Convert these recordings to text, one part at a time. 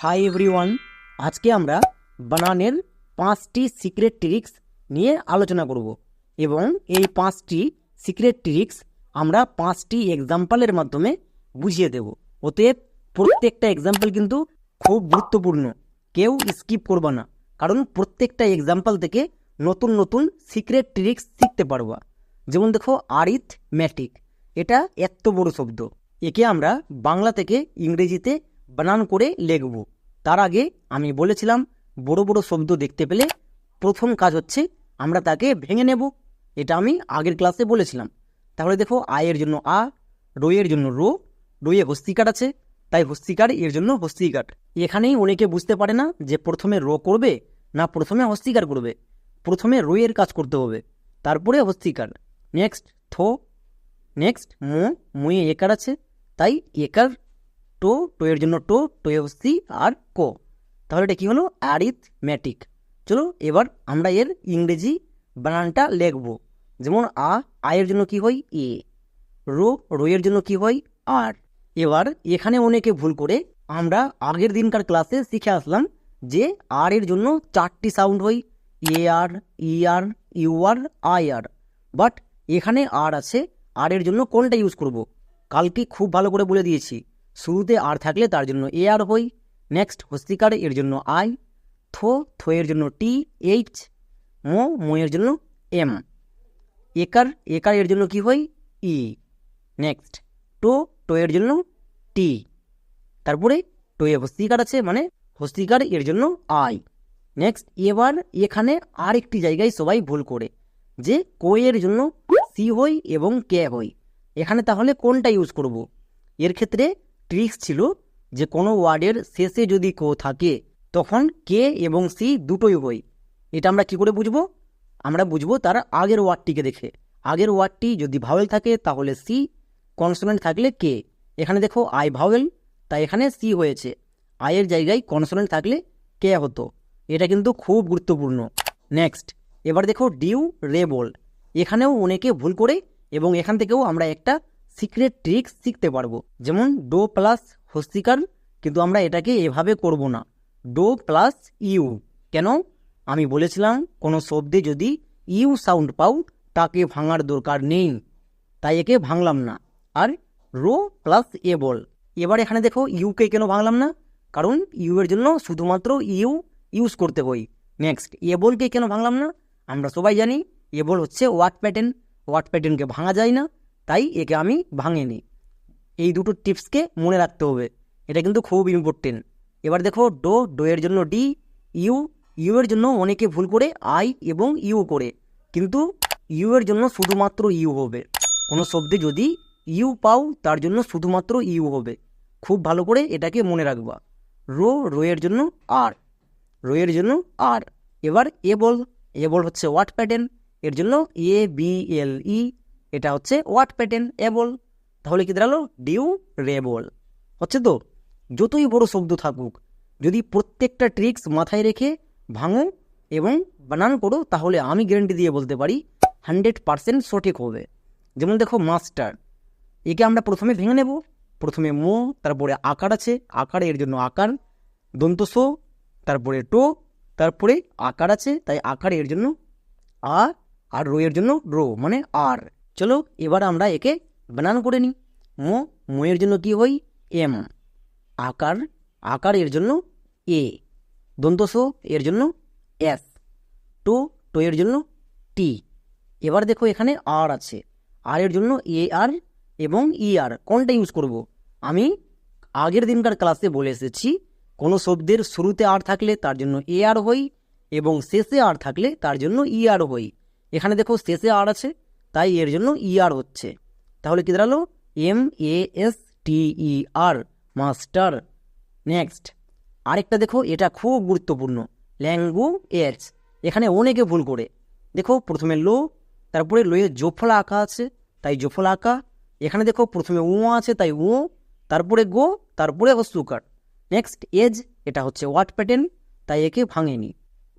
Hi everyone আজকে আমরা বানানের পাঁচটি সিক্রেট ট্রিক্স নিয়ে আলোচনা করব এবং এই পাঁচটি সিক্রেট ট্রিক্স আমরা পাঁচটি এক্সাম্পলের মাধ্যমে বুঝিয়ে দেব। অতএব প্রত্যেকটা এক্সাম্পল কিন্তু খুব গুরুত্বপূর্ণ। কেউ স্কিপ করবা না, কারণ প্রত্যেকটা এক্সাম্পল থেকে নতুন নতুন সিক্রেট ট্রিক্স শিখতে পারবা। যেমন দেখো আরিথ ম্যাটিক এটা এত বড় শব্দ। একে আমরা বাংলা থেকে ইংরেজিতে বানান করে লিখব। তার আগে আমি বলেছিলাম, বড় বড় শব্দ দেখতে পেলে প্রথম কাজ হচ্ছে আমরা তাকে ভেঙে নেব। এটা আমি আগের ক্লাসে বলেছিলাম। তাহলে দেখো আয়ের জন্য আ রোয়ের জন্য রো, রোয়ে হস্তিকার আছে, তাই হস্তিকার, এর জন্য হস্তিকার। এখানেই অনেকে বুঝতে পারে না যে প্রথমে রো করবে না প্রথমে হস্তিকার করবে। প্রথমে রোয়ের কাজ করতে হবে, তারপরে হস্তিকার। নেক্সট থো, নেক্সট মো মুয়ে একার আছে, তাই একার টো টো এর জন্য টো টোয়ে হস্তি আর কো। তাহলে এটা কি হলো? অ্যারিথমেটিক চলো এবার আমরা এর ইংরেজি বানানটা লিখব। যেমন আ আয়ের জন্য কি হয়? এ। রো রোয়ের জন্য কি হয়? আর। এবার এখানে অনেকে ভুল করে আমরা আগের দিনকার ক্লাসে শিখে আসলাম যে আর এর জন্য চারটি সাউন্ড হয়। A R, E R, U R, I R. But এখানে আর আছে। আর এর জন্য কোনটা ইউজ করব? কালকে খুব ভালো করে বলে দিয়েছি। শুরুতে আর থাকলে তার জন্য এ আর হই নেক্সট হস্তিকার এর জন্য আই, থো থো এর জন্য টি, এইচ, মো মো এর জন্য এম। একার একার এর জন্য কি হয় ই। নেক্সট টো টো এর জন্য টি। তারপরে টোয়ে হস্তিকার আছে মানে হস্তিকার এর জন্য আই। নেক্সট এবার এখানে আর একটি জায়গায় সবাই ভুল করে, যে কোয়ের জন্য সি হই এবং কে হই। এখানে তাহলে কোনটা ইউজ করব? এর ক্ষেত্রে ট্রিক্স ছিল যে কোনো ওয়ার্ডের শেষে যদি কো থাকে, তখন কে এবং সি দুটোই হই এটা আমরা কি করে বুঝব? আমরা বুঝব তার আগের ওয়ার্ডটিকে দেখে। আগের ওয়ার্ডটি যদি ভাওয়েল থাকে, তাহলে সি কনসোনেন্ট থাকলে কে? এখানে দেখো আই ভাওয়েল তাই এখানে সি হয়েছে। আয়ের জায়গায় কনসোনেন্ট থাকলে কে হতো? এটা কিন্তু খুব গুরুত্বপূর্ণ। নেক্সট এবার দেখো ডিউ রেবল এখানেও অনেকে ভুল করে এবং এখান থেকেও আমরা একটা সিক্রেট ট্রিক্স শিখতে পারব। যেমন ডো প্লাস হস্তিকার, কিন্তু আমরা এটাকে এভাবে করব না। Do plus U. কেন? আমি বলেছিলাম, কোনো শব্দে যদি ইউ সাউন্ড পাও, তাকে ভাঙার দরকার নেই। তাই একে ভাঙলাম না। আর রো প্লাস এ বল। এবার এখানে দেখো, ইউকে কেন ভাঙলাম না? কারণ ইউ এর জন্য শুধুমাত্র ইউ ইউজ করতে হই নেক্সট, এ বলকে কেন ভাঙলাম না? আমরা সবাই জানি, এ বল হচ্ছে ওয়াট প্যাটার্ন। ওয়াট প্যাটার্নকে ভাঙা যায় না। তাই একে আমি ভাঙিনি এই দুটো টিপসকে মনে রাখতে হবে। এটা কিন্তু খুব ইম্পর্টেন্ট এবার দেখো ডো ডো এর জন্য ডি, ইউ ইউ এর জন্য অনেকে ভুল করে, আই এবং ইউ করে। কিন্তু ইউ এর জন্য শুধুমাত্র ইউ হবে। কোনো শব্দে যদি ইউ পাও, তার জন্য শুধুমাত্র ইউ হবে। খুব ভালো করে এটাকে মনে রাখবা। রো রো এর জন্য আর। রো এর জন্য আর। এবার এ বল। এ বল হচ্ছে ওয়াট প্যাটার্ন এর জন্য এ বি এল ই এটা হচ্ছে ওয়াট প্যাটার্ন এ বল তাহলে কি দাঁড়াল? ডিউ রেবল হচ্ছে তো? যতই বড় শব্দ থাকুক, যদি প্রত্যেকটা ট্রিক্স মাথায় রেখে ভাঙো এবং বানান করো, তাহলে আমি গ্যারেন্টি দিয়ে বলতে পারি হান্ড্রেড পারসেন্ট সঠিক হবে। যেমন দেখো মাস্টার একে আমরা প্রথমে ভেঙে নেব। প্রথমে মো, তারপরে আকার আছে। আকার এর জন্য আকার। দন্ত সো, তারপরে টো, তারপরে আকার আছে। তাই আকার এর জন্য আ, আর রো এর জন্য রো মানে আর চলো এবার আমরা একে বানান করে নিই। মো মো এর জন্য কি হই এম। আকার আকার এর জন্য এ। দন্তসো এর জন্য এস। টো টো এর জন্য টি। এবার দেখো এখানে আর আছে। আর এর জন্য এ আর এবং ই আর। কোনটা ইউজ করব? আমি আগের দিনকার ক্লাসে বলে এসেছি, কোনো শব্দের শুরুতে আর থাকলে তার জন্য এ আর হই এবং শেষে আর থাকলে তার জন্য ই আর হই এখানে দেখো শেষে আর আছে। তাই এর জন্য ই আর হচ্ছে। তাহলে কি দাঁড়াল? M A S T E R master. Next. আরেকটা দেখো, এটা খুব গুরুত্বপূর্ণ। ল্যাঙ্গু এজ এখানে অনেকে ভুল করে। দেখো, প্রথমে লো, তারপরে লোয়ে জোফলা আঁকা আছে, তাই জোফলা আঁকা। এখানে দেখো, প্রথমে উ আছে, তাই উ। তারপরে গো, তারপরে হস্তুকার নেক্সট, এজ, এটা হচ্ছে ওয়াট প্যাটার্ন, তাই একে ভাঙেনি।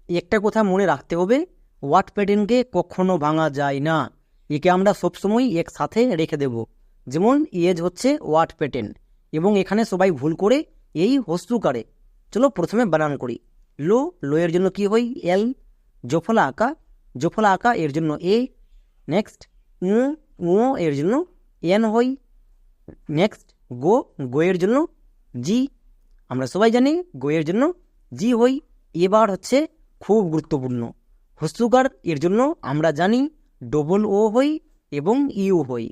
একটা কথা মনে রাখতে হবে, ওয়াট প্যাটার্নকে কখনো ভাঙা যায় না। একে আমরা সবসময় একসাথে রেখে দেব। যেমন এজ হচ্ছে ওয়াট প্যাটার্ন এবং এখানে সবাই ভুল করে এই হস্তুকারে। চলো প্রথমে বানান করি। লো লো এর জন্য কি হই এল, জফলা আঁকা। জফলা আঁকা এর জন্য এ। নেক্সট উ উ এর জন্য এন হই নেক্সট, গো গো এর জন্য জি। আমরা সবাই জানি গো এর জন্য জি হই এবার হচ্ছে খুব গুরুত্বপূর্ণ। হস্তুকার এর জন্য আমরা জানি ডবল ও হই এবং ইউ হই।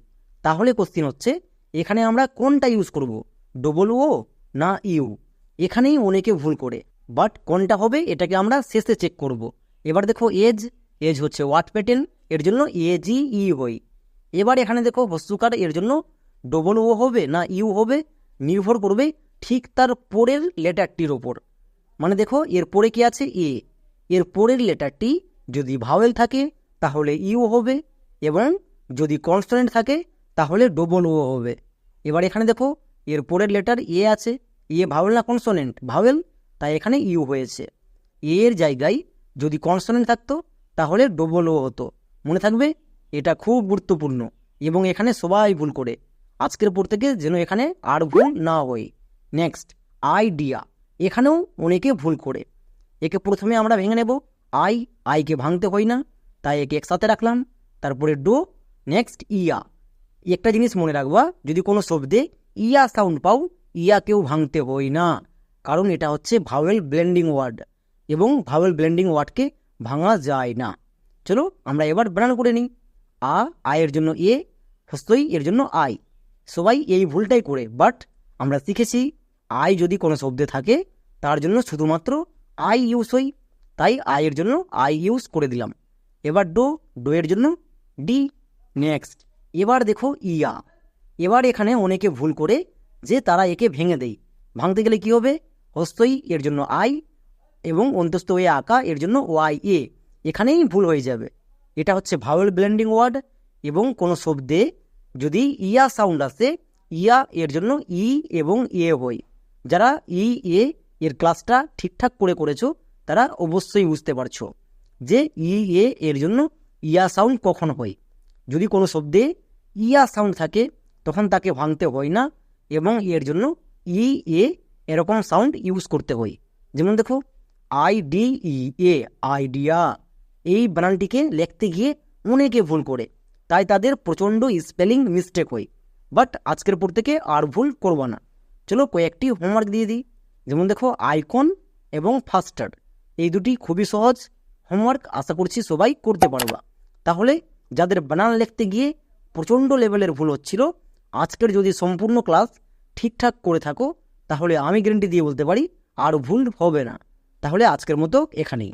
তাহলে কোশ্চিন হচ্ছে, এখানে আমরা কোনটা ইউজ করব ডবল ও না ইউ এখানেই অনেকে ভুল করে বাট কোনটা হবে এটাকে আমরা শেষে চেক করব। এবার দেখো এজ এজ হচ্ছে ওয়াট প্যাটার্ন এর জন্য এজি ই হই। এবার এখানে দেখো হস্তুকার এর জন্য ডবল ও হবে না ইউ হবে, নির্ভর করবে ঠিক তার পরের লেটারটির ওপর। মানে দেখো এর পরে কি আছে এ এর পরের লেটারটি যদি ভাওয়েল থাকে তাহলে ইউ হবে, এবং যদি কনস্ট্যান্ট থাকে, তাহলে ডবল ও হবে। এবার এখানে দেখো, এর পরের লেটার এ আছে। এ ভাওয়েল না কনসোনেন্ট ভাওয়েল তাই এখানে ইউ হয়েছে। এ এর জায়গায় যদি কনসোনেন্ট থাকতো, তাহলে ডবল ও হতো। মনে থাকবে? এটা খুব গুরুত্বপূর্ণ, এবং এখানে সবাই ভুল করে। আজকের পর থেকে যেন এখানে আর ভুল না হয়। নেক্সট আইডিয়া এখানেও অনেকে ভুল করে। একে প্রথমে আমরা ভেঙে নেব। আই আইকে ভাঙতে হয় না। তাই একে একসাথে রাখলাম। তারপরে ডো, নেক্সট ইয়া। একটা জিনিস মনে রাখবা, যদি কোনো শব্দে ইয়া সাউন্ড পাও ইয়াকেও ভাঙতে হই না। কারণ এটা হচ্ছে ভাওয়েল ব্লেন্ডিং ওয়ার্ড এবং ভাওয়েল ব্লেন্ডিং ওয়ার্ডকে ভাঙা যায় না। চলো আমরা এবার বানান করে নিই। আ আয়ের জন্য এ, হস্তই এর জন্য আই। সবাই এই ভুলটাই করে, বাট আমরা শিখেছি, আই যদি কোনো শব্দে থাকে, তার জন্য শুধুমাত্র আই ইউজ হই। তাই আয়ের জন্য আই ইউজ করে দিলাম। এবার ডো ডো এর জন্য ডি, নেক্সট। এবার দেখো ইয়া। এবার এখানে অনেকে ভুল করে যে তারা একে ভেঙে দেয় ভাঙতে গেলে কি হবে? হস্তই, এর জন্য আই এবং অন্তস্থ হয়ে আঁকা, এর জন্য ওয়াই, এ। এখানেই ভুল হয়ে যাবে। এটা হচ্ছে ভাওয়েল ব্লেন্ডিং ওয়ার্ড এবং কোনো শব্দে যদি ইয়া সাউন্ড আসে, ইয়া এর জন্য ই এবং এ হয়। যারা ই, এ এর ক্লাসটা ঠিকঠাক করে করেছ, তারা অবশ্যই বুঝতে পারছ। যে ই, এ, এর জন্য ইয়া সাউন্ড কখন হয়। যদি কোনো শব্দে ইয়া সাউন্ড থাকে, তখন তাকে ভাঙতে হয় না এবং এর জন্য ই, এ এরকম সাউন্ড ইউজ করতে হয়। যেমন দেখো, I, D, E, A, idea এই বানানটিকে লিখতে গিয়ে অনেকে ভুল করে, তাই তাদের প্রচণ্ড স্পেলিং মিস্টেক হয়। বাট আজকের পর থেকে আর ভুল করব না। চলো কয়েকটি হোমওয়ার্ক দিয়ে দিই। যেমন দেখো আইকন এবং ফাস্টার এই দুটি খুবই সহজ। হোমওয়ার্ক আশা করছি সবাই করতে পারবা। তাহলে যাদের বানান লিখতে গিয়ে প্রচণ্ড লেভেলের ভুল হচ্ছিল, আজকের যদি সম্পূর্ণ ক্লাস ঠিকঠাক করে থাকো, তাহলে আমি গ্যারেন্টি দিয়ে বলতে পারি, আর ভুল হবে না। তাহলে আজকের মতো এখানেই।